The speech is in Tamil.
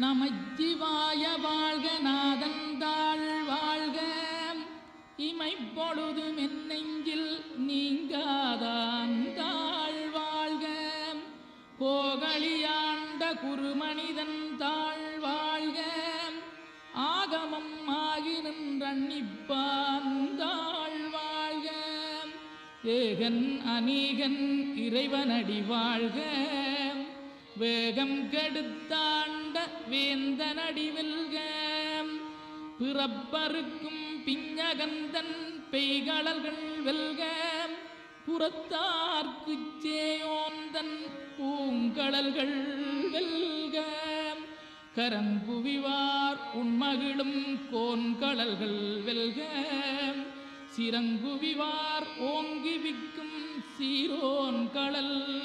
நமச்சிவாய வாழ்க நாதந்தாள் வாழ்க. இமைப்பொழுதும் என் நெஞ்சில் நீங்காதான் தாழ் வாழ்க. கோகலியாண்ட குருமனிதன் தாழ் வாழ்க. ஆகமம் ஆகி நின்றன்னிப்பான் தாழ் வாழ்க. ஏகன் அநீகன் இறைவனடி வாழ்க. வேகம் கெடுத்தான் வேந்தனடி வெல்க. பிறப்பருக்கும் பிஞ்சகந்தன் பெய்களல்கள் வெல்க. புறத்தார்க்கு சேயோந்தன் பூங்கடல்கள் வெல்க. கரங்குவிவார் உண்மகிழும் கோன்கடல்கள் வெல்க. சிறங்குவிவார் ஓங்கி விக்கும் சீரோன் கடல்